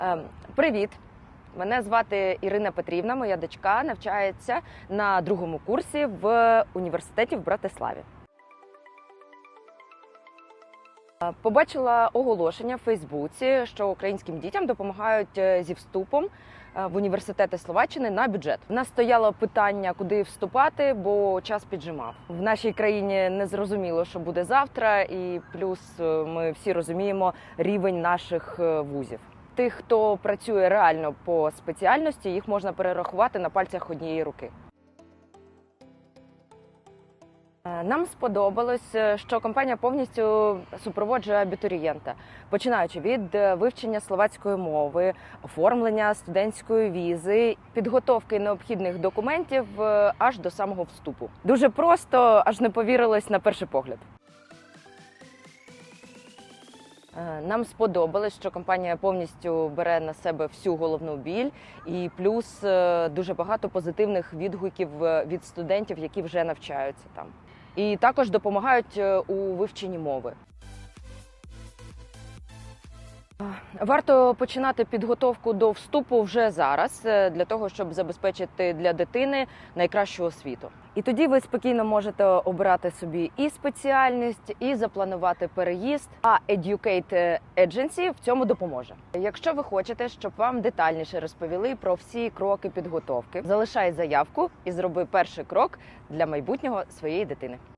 Ем, Привіт! Мене звати Ірина Петрівна. Моя дочка навчається на другому курсі в університеті в Братиславі. Е, Побачила оголошення в Фейсбуці, що українським дітям допомагають е, зі вступом е, в університети Словаччини на бюджет. У нас стояло питання, куди вступати, бо час піджимав. В нашій країні не зрозуміло, що буде завтра, і плюс ми всі розуміємо рівень наших вузів. Тих, хто працює реально по спеціальності, їх можна перерахувати на пальцях однієї руки. Е, Нам сподобалось, е, що компанія повністю супроводжує абітурієнта, починаючи від е, вивчення словацької мови, оформлення студентської візи, підготовки необхідних документів аж до самого вступу. Дуже просто, аж не повірилось на перший погляд. Нам сподобалось, що компанія повністю бере на себе всю головну біль, і плюс е, дуже багато позитивних відгуків е, від студентів, які вже навчаються там. І також допомагають е, у вивченні мови. Варто починати підготовку до вступу вже зараз, е, для того, щоб забезпечити для дитини найкращу освіту. І тоді ви спокійно можете обирати собі і спеціальність, і запланувати переїзд. А Educate Agency в цьому допоможе. Якщо ви хочете, щоб вам детальніше розповіли про всі кроки підготовки, залишай заявку і зроби перший крок для майбутнього своєї дитини.